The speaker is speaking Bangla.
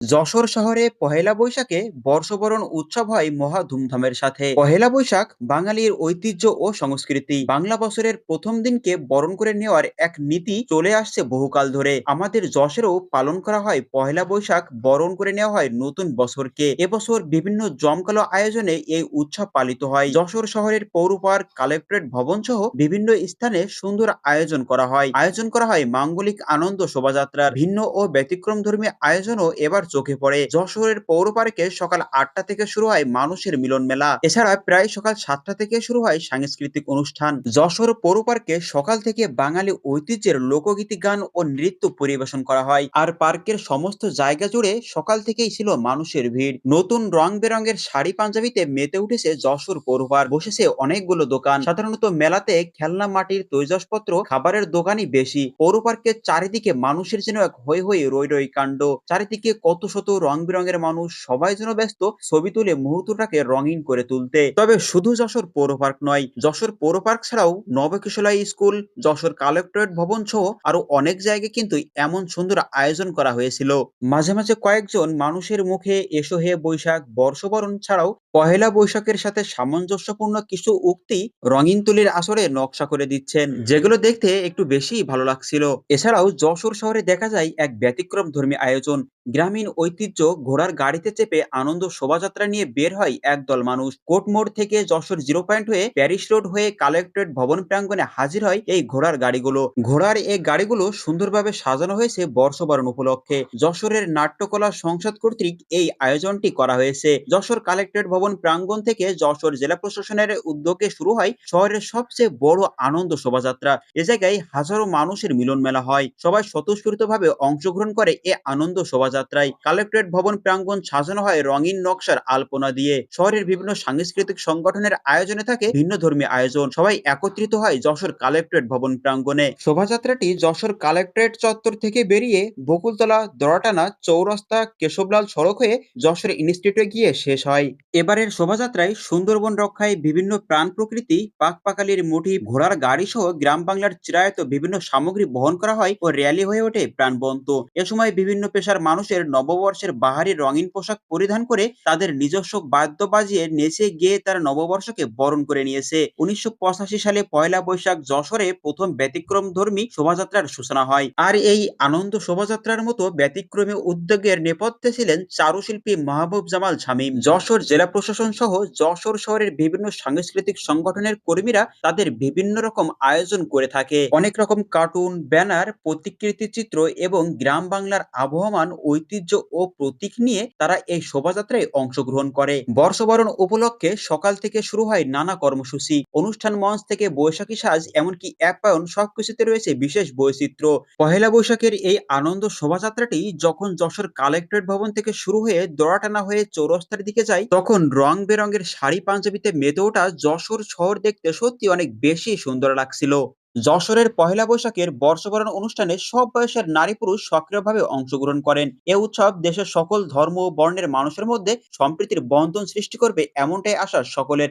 যশোর শহরে পহেলা বৈশাখে বর্ষবরণ উৎসব হয় মহা ধুমধামের সাথে। পহেলা বৈশাখ বাঙালির ঐতিহ্য ও সংস্কৃতি। বাংলা বছরের প্রথম দিনকে বরণ করে নেওয়ার এক নীতি চলে আসছে বহুকাল ধরে। আমাদের যশোরেও পালন করা হয় পহেলা বৈশাখ বরণ করে নেওয়া হয় নতুন বছরকে। এবছর বিভিন্ন জমকালো আয়োজনে এই উৎসব পালিত হয়। যশোর শহরের পৌর পার্ক, কালেক্টরেট ভবন সহ বিভিন্ন স্থানে সুন্দর আয়োজন করা হয়। আয়োজন করা হয় মাঙ্গলিক আনন্দ শোভাযাত্রা ভিন্ন ও ব্যতিক্রমধর্মী আয়োজনও এবার চোখে পড়ে। যশোরের পৌর পার্কে সকাল আটটা থেকে শুরু হয় মানুষের মিলন মেলা। এছাড়া প্রায় সকাল সাতটা থেকে শুরু হয় সাংস্কৃতিক অনুষ্ঠান। যশোর পৌর পার্কে সকাল থেকে বাঙালি ঐতিহ্যের লোকগীতি গান ও নৃত্য পরিবেশন করা হয়। আর পার্কের সমস্ত জায়গা জুড়ে সকাল থেকেই ছিল মানুষের ভিড়। নতুন রং বেরঙের শাড়ি পাঞ্জাবিতে মেতে উঠেছে যশোর পৌর পার্ক। বসেছে অনেকগুলো দোকান। সাধারণত মেলাতে খেলনা, মাটির তৈজসপত্র, খাবারের দোকানই বেশি। পৌর পার্কের চারিদিকে মানুষের যেন এক হই হই রই রই কাণ্ড। চারিদিকে কত শত শত রং বেরঙের মানুষ সবাই যেন ব্যস্ত ছবি তুলে মুহূর্তটাকে রঙিন করে তুলতে। তবে শুধু যশোর পৌর পার্ক নয়, যশোর পৌর পার্ক ছাড়াও নবকিশলাই স্কুল, যশোর কালেক্টরেট ভবন সহ আরও অনেক জায়গায় কিন্তু এমন সুন্দর আয়োজন করা হয়েছিল। মাঝে মাঝে কয়েকজন মানুষের মুখে এসো হে বৈশাখ, বর্ষবরণ ছাড়াও পহেলা বৈশাখের সাথে সামঞ্জস্যপূর্ণ কিছু উক্তি রঙিন তুলির আসরে নকশা করে দিচ্ছেন। যেগুলো দেখতে একটু বেশি ভালো লাগছিল। এছাড়াও যশোর শহরে দেখা যায় এক ব্যতিক্রম ধর্মী আয়োজন। গ্রামীণ ঐতিহ্য ঘোড়ার গাড়িতে চেপে আনন্দ শোভাযাত্রা নিয়ে বের হয় একদল মানুষ। কোট মোড় থেকে যশোর জিরো পয়েন্ট হয়ে প্যারিস রোড হয়ে কালেক্টরেট ভবন প্রাঙ্গণে হাজির হয় এই ঘোড়ার গাড়িগুলো। ঘোড়ার এই গাড়িগুলো সুন্দরভাবে সাজানো হয়েছে বর্ষবরণ উপলক্ষে। যশোরের নাট্যকলা সংসদ কর্তৃক এই আয়োজনটি করা হয়েছে। যশোর কালেক্টরেট ভবন প্রাঙ্গণ থেকে যশোর জেলা প্রশাসনের উদ্যোগে শুরু হয় শহরের সবচেয়ে বড় আনন্দ শোভাযাত্রা। এ জায়গায় হাজারো মানুষের মিলন মেলা হয়। সবাই স্বতঃস্ফূর্তভাবে অংশগ্রহণ করে এ আনন্দ শোভাযাত্রায়। কালেক্টরেট ভবন প্রাঙ্গণ সাজানো হয় রঙিন নকশার আলপনা দিয়ে। শহরের বিভিন্ন সাংস্কৃতিক সংগঠনের আয়োজনে থাকে ভিন্ন ধর্মী আয়োজন। সবাই একত্রিত হয় যশোর কালেক্টরেট ভবন প্রাঙ্গণে। শোভাযাত্রাটি যশোর কালেক্টরেট চত্বর থেকে বেরিয়ে বকুলতলা দরাটানা চৌরাস্তা, কেশবলাল সড়ক হয়ে যশোর ইনস্টিটিউটে গিয়ে শেষ হয়। এবারের শোভাযাত্রায় সুন্দরবন রক্ষায় বিভিন্ন প্রাণ প্রকৃতি পাকপাকালির মুঠি, ঘোড়ার গাড়ি সহ গ্রাম বাংলার চিরায়ত বিভিন্ন সামগ্রী বহন করা হয় ও র্যালি হয়ে ওঠে প্রাণবন্ত। এ সময় বিভিন্ন পেশার মানুষের নববর্ষের বাহারি রঙিন পোশাক পরিধান করে তাদের নিজস্ব বাদ্য বাজিয়ে নেচে গিয়ে তারা নববর্ষকে বরণ করে নিয়েছে। উনিশশো পঁচাশি সালে পয়লা বৈশাখ যশোরে প্রথম ব্যতিক্রম ধর্মী শোভাযাত্রার সূচনা হয়। আর এই আনন্দ শোভাযাত্রার মতো ব্যতিক্রমী উদ্যোগের নেপথ্যে ছিলেন চারুশিল্পী মাহবুব জামাল শামীম। যশোর জেলা প্রশাসন সহ যশোর শহরের বিভিন্ন সাংস্কৃতিক সংগঠনের কর্মীরা তাদের বিভিন্ন রকম আয়োজন করে থাকে। অনেক রকম কার্টুন ব্যানার প্রতিকৃতি চিত্র এবং গ্রাম বাংলার আবহমান, ঐতিহ্য ও প্রতীক নিয়ে তারা এই শোভাযাত্রায় অংশগ্রহণ করে। বর্ষবরণ উপলক্ষে সকাল থেকে শুরু হয় নানা কর্মসূচি। অনুষ্ঠান মঞ্চ থেকে বৈশাখী সাজ, এমনকি অ্যাপায়ন সবকিছুতে রয়েছে বিশেষ বৈচিত্র্য। পহেলা বৈশাখের এই আনন্দ শোভাযাত্রাটি যখন যশোর কালেক্টরেট ভবন থেকে শুরু হয়ে দড়াটানা হয়ে চৌরাস্তার দিকে যায়, তখন রং বেরঙের শাড়ি পাঞ্জাবিতে মেতে ওঠা যশোর শহর দেখতে সত্যি অনেক বেশি সুন্দর লাগছিল। যশোরের পহেলা বৈশাখের বর্ষবরণ অনুষ্ঠানে সব বয়সের নারী পুরুষ সক্রিয়ভাবে অংশগ্রহণ করেন। এ উৎসব দেশের সকল ধর্ম ও বর্ণের মানুষের মধ্যে সম্প্রীতির বন্ধন সৃষ্টি করবে এমনটাই আশা সকলের।